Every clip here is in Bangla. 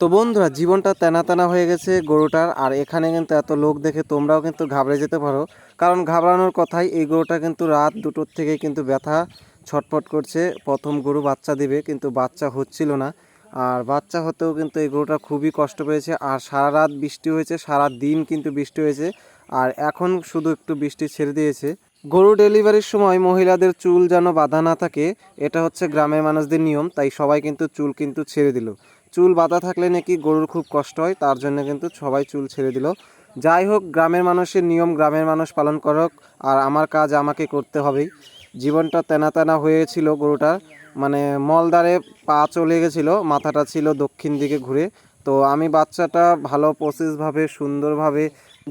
তো বন্ধুরা, জীবনটা তেনা তেনা হয়ে গেছে গরুটার, আর এখানে কিন্তু এত লোক দেখে তোমরাও কিন্তু ঘাবড়ে যেতে পারো। কারণ ঘাবড়ানোর কথাই, এই গরুটা কিন্তু রাত দুটোর থেকে কিন্তু ব্যথা ছটফট করছে। প্রথম গরু বাচ্চা দিবে, কিন্তু বাচ্চা হচ্ছিল না। আর বাচ্চা হতেও কিন্তু এই গরুটা খুবই কষ্ট পেয়েছে, আর সারা রাত বৃষ্টি হয়েছে, সারা দিন কিন্তু বৃষ্টি হয়েছে। আর এখন শুধু একটু বৃষ্টি ছেড়ে দিয়েছে। গরু ডেলিভারির সময় মহিলাদের চুল যেন বাঁধা না থাকে, এটা হচ্ছে গ্রামের মানুষদের নিয়ম, তাই সবাই কিন্তু চুল কিন্তু ছেড়ে দিল। চুল বাঁধা থাকলে নাকি গরুর খুব কষ্ট হয়, তার জন্য কিন্তু সবাই চুল ছেড়ে দিল। যাই হোক, গ্রামের মানুষের নিয়ম, গ্রামের মানুষ পালন করক, আর আমার কাজ আমাকে করতে হবেই। জীবনটা তেনা তেনা হয়েছিল গরুটার মানে মলদারে পা চলে গেছিল, মাথাটা ছিল দক্ষিণ দিকে ঘুরে। তো আমি বাচ্চাটা ভালো প্রসেসভাবে সুন্দরভাবে,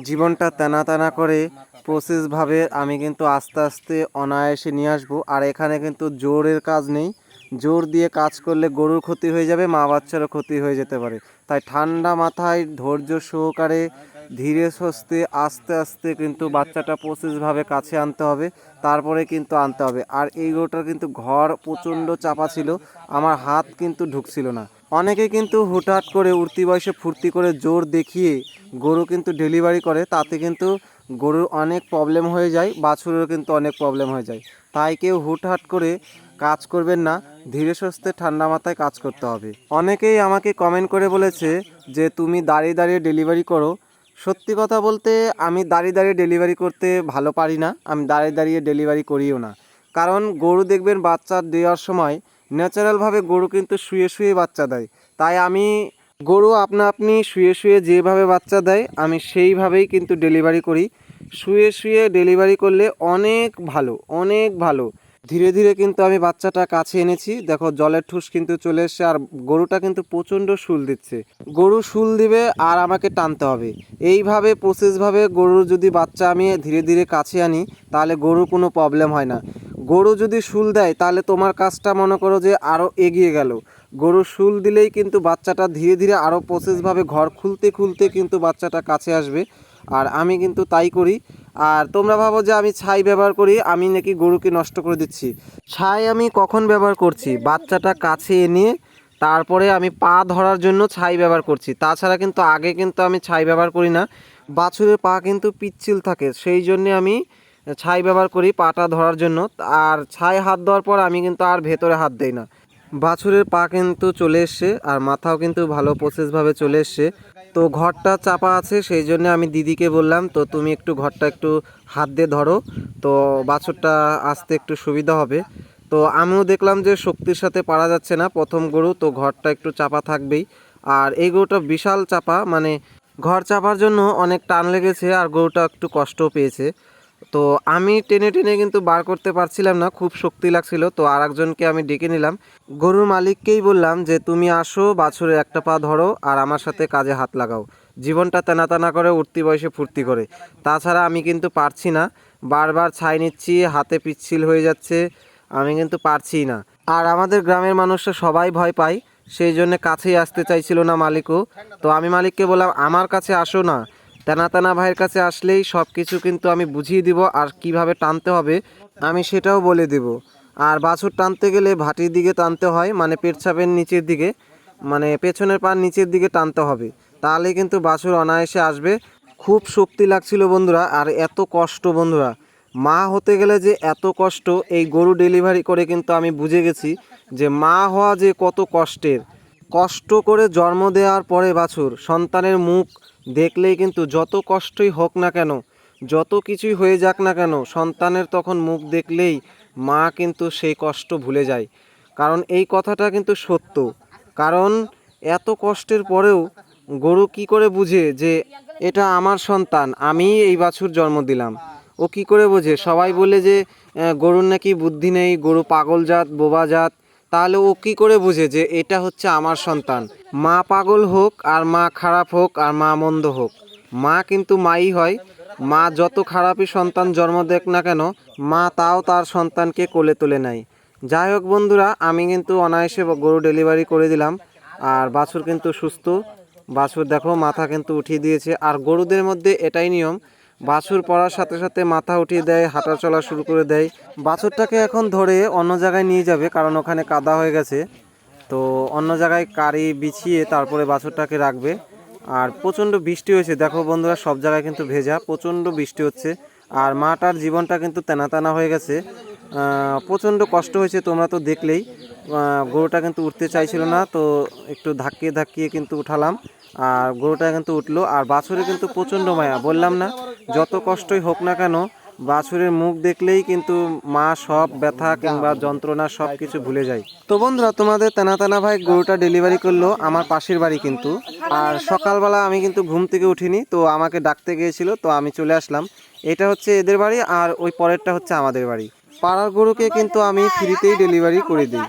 জীবনটা তেনা তেনা করে প্রসেসভাবে আমি কিন্তু আস্তে আস্তে অনায়াসে নিয়ে আসব। আর এখানে কিন্তু জোরের কাজ নেই। জোর দিয়ে কাজ করলে গরুর ক্ষতি হয়ে যাবে, মা বাচ্চারও ক্ষতি হয়ে যেতে পারে। তাই ঠান্ডা মাথায় ধৈর্য সহকারে ধীরে সুস্থে আস্তে আস্তে কিন্তু বাচ্চাটা প্রসেসভাবে কাছে আনতে হবে, তারপরে কিন্তু আনতে হবে। আর এই গরুটার কিন্তু ঘর প্রচণ্ড চাপা ছিল, আমার হাত কিন্তু ঢুকছিল না। অনেকে কিন্তু হুটহাট করে উঠতি বয়সে ফুর্তি করে জোর দেখিয়ে গরু কিন্তু ডেলিভারি করে, তাতে কিন্তু গরুর অনেক প্রবলেম হয়ে যায়, বাছুরেরও কিন্তু অনেক প্রবলেম হয়ে যায়। তাই কেউ হুটহাট করে কাজ করবেন না, ধীরে সুস্থে ঠান্ডা মাথায় কাজ করতে হবে। অনেকেই আমাকে কমেন্ট করে বলেছে যে, তুমি দাঁড়িয়ে দাঁড়িয়ে ডেলিভারি করো। সত্যি কথা বলতে, আমি দাঁড়িয়ে দাঁড়িয়ে ডেলিভারি করতে ভালো পারি না, আমি দাঁড়িয়ে দাঁড়িয়ে ডেলিভারি করিও না। কারণ গরু দেখবেন বাচ্চা দেওয়ার সময় ন্যাচারালভাবে গরু কিন্তু শুয়ে শুয়ে বাচ্চা দেয়। তাই আমি গরু আপনা আপনি শুয়ে শুয়ে যেভাবে বাচ্চা দেয়, আমি সেইভাবেই কিন্তু ডেলিভারি করি। শুয়ে শুয়ে ডেলিভারি করলে অনেক ভালো অনেক ভালো। ধীরে ধীরে কিন্তু আমি বাচ্চাটা কাছে এনেছি। দেখো, জলের ঠুস কিন্তু চলে এসছে আর গরুটা কিন্তু প্রচণ্ড শুল দিচ্ছে। গরু শুল দিবে আর আমাকে টানতে হবে। এইভাবে প্রসেসভাবে গরুর যদি বাচ্চা আমি ধীরে ধীরে কাছে আনি, তাহলে গরুর কোনো প্রবলেম হয় না। গরু যদি শুল দেয়, তাহলে তোমার কাজটা মনে করো যে আরও এগিয়ে গেল। গরু শুল দিলেই কিন্তু বাচ্চাটা ধীরে ধীরে আরও প্রসেসভাবে ঘর খুলতে খুলতে কিন্তু বাচ্চাটা কাছে আসবে। আর আমি কিন্তু তাই করি। আর তোমরা ভাবো যে আমি ছাই ব্যবহার করি, আমি নাকি গরুকে নষ্ট করে দিচ্ছি। ছাই আমি কখন ব্যবহার করছি? বাচ্চাটা কাছে এনে তারপরে আমি পা ধরার জন্য ছাই ব্যবহার করছি। তাছাড়া কিন্তু আগে কিন্তু আমি ছাই ব্যবহার করি না। বাছুরের পা কিন্তু পিচ্ছিল থাকে, সেই জন্যে আমি ছাই ব্যবহার করি পাটা ধরার জন্য। আর ছাই হাত দেওয়ার পর আমি কিন্তু আর ভেতরে হাত দেই না। বাছুরের পা কিন্তু চলে এসছে, আর মাথাও কিন্তু ভালো প্রসেসভাবে চলে এসছে। তো ঘরটা চাপা আছে, সেই জন্য আমি দিদিকে বললাম, তো তুমি একটু ঘরটা একটু হাত দিয়ে ধরো, তো বাছরটা আসতে একটু সুবিধা হবে। তো আমিও দেখলাম যে শক্তির সাথে পারা যাচ্ছে না, প্রথম গরু, তো ঘরটা একটু চাপা থাকবেই। আর এই গরুটা বিশাল চাপা মানে ঘর চাপার জন্য অনেক টান লেগেছে, আর গরুটা একটু কষ্টও পেয়েছে। তো আমি টেনে টেনে কিন্তু বার করতে পারছিলাম না, খুব শক্তি লাগছিল। তো আর একজনকে আমি ডেকে নিলাম। গরুর মালিককেই বললাম যে, তুমি আসো বাছুরের একটা পা ধরো আর আমার সাথে কাজে হাত লাগাও। জীবনটা তেনা তেনা করে উঠতি বয়সে ফুর্তি করে। তাছাড়া আমি কিন্তু পারছি না। বারবার ছাই নিচ্ছি, হাতে পিচ্ছিল হয়ে যাচ্ছে, আমি কিন্তু পারছি না। আর আমাদের গ্রামের মানুষরা সবাই ভয় পায়, সেই জন্য কাছেই আসতে চাইছিল না মালিকও। তো আমি মালিককে বললাম, আমার কাছে আসো না। তেনা তেনা ভাইয়ের কাছে আসলেই সব কিছু কিন্তু আমি বুঝিয়ে দিব আর কীভাবে টানতে হবে আমি সেটাও বলে দেব। আর বাছুর টানতে গেলে ভাটির দিকে টানতে হয় মানে পেটছাপের নিচের দিকে মানে পেছনের পার নিচের দিকে টানতে হবে। তাহলে কিন্তু বাছুর অনায়াসে আসবে। খুব শক্তি লাগছিল বন্ধুরা, আর এত কষ্ট বন্ধুরা। মা হতে গেলে যে এত কষ্ট, এই গরু ডেলিভারি করে কিন্তু আমি বুঝে গেছি যে মা হওয়া যে কত কষ্টের। কষ্ট করে জন্ম দেওয়ার পরে বাছুর, সন্তানের মুখ দেখলেই কিন্তু যত কষ্টই হোক না কেন, যত কিছুই হয়ে যাক না কেন, সন্তানের তখন মুখ দেখলেই মা কিন্তু সেই কষ্ট ভুলে যায়। কারণ এই কথাটা কিন্তু সত্য। কারণ এত কষ্টের পরেও গরু কি করে বুঝে যে এটা আমার সন্তান, আমি এই বাছুর জন্ম দিলাম। ও কি করে বোঝে? সবাই বলে যে গরুর নাকি বুদ্ধি নেই, গরু পাগল জাত, বোবা জাত তাহলে ও কি করে বুঝে যে এটা হচ্ছে আমার সন্তান? মা পাগল হোক আর মা খারাপ হোক আর মা মন্দ হোক। মা কিন্তু মাই হয়। মা যত খারাপই সন্তান জন্ম দেখ না কেন, মা তাও তার সন্তানকে কোলে তুলে নেয়। যাই হোক বন্ধুরা, আমি কিন্তু অনায়াসে গরু ডেলিভারি করে দিলাম। আর বাছুর কিন্তু সুস্থ। বাছুর দেখো, মাথা কিন্তু উঠিয়ে দিয়েছে। আর গরুদের মধ্যে এটাই নিয়ম বাছুর পড়ার সাথে সাথে মাথা উঠিয়ে দেয় হাঁটা চলা শুরু করে দেয়। বাছুরটাকে এখন ধরে অন্য জায়গায় নিয়ে যাবে, কারণ ওখানে কাদা হয়ে গেছে। তো অন্য জায়গায় কারি বিছিয়ে তারপরে বাছুরটাকে রাখবে। আর প্রচণ্ড বৃষ্টি হয়েছে, দেখো বন্ধুরা, সব জায়গায় কিন্তু ভেজা, প্রচণ্ড বৃষ্টি হচ্ছে। আর মাটার জীবনটা কিন্তু তেনা তেনা হয়ে গেছে। প্রচণ্ড কষ্ট হয়েছে, তোমরা তো দেখলেই। গরুটা কিন্তু উঠতে চাইছিল না, তো একটু ধাক্কিয়ে ধাক্কিয়ে কিন্তু উঠালাম। আর গরুটা কিন্তু উঠল, আর বাছুরে কিন্তু প্রচণ্ড মায়া, বললাম না, যত কষ্টই হোক না কেন, বাছুরের মুখ দেখলেই কিন্তু মা সব ব্যথা কিংবা যন্ত্রণা সব কিছু ভুলে যায়। তো বন্ধুরা, তোমাদের তেনা তেনা ভাই গরুটা ডেলিভারি করল, আমার পাশের বাড়ি কিন্তু। আর সকালবেলা আমি কিন্তু ঘুম থেকে উঠিনি, তো আমাকে ডাকতে গিয়েছিল, তো আমি চলে আসলাম। এটা হচ্ছে এদের বাড়ি, আর ওই পরেরটা হচ্ছে আমাদের বাড়ি। পাড়ার গরুকে কিন্তু আমি ফ্রিতেই ডেলিভারি করে দিই।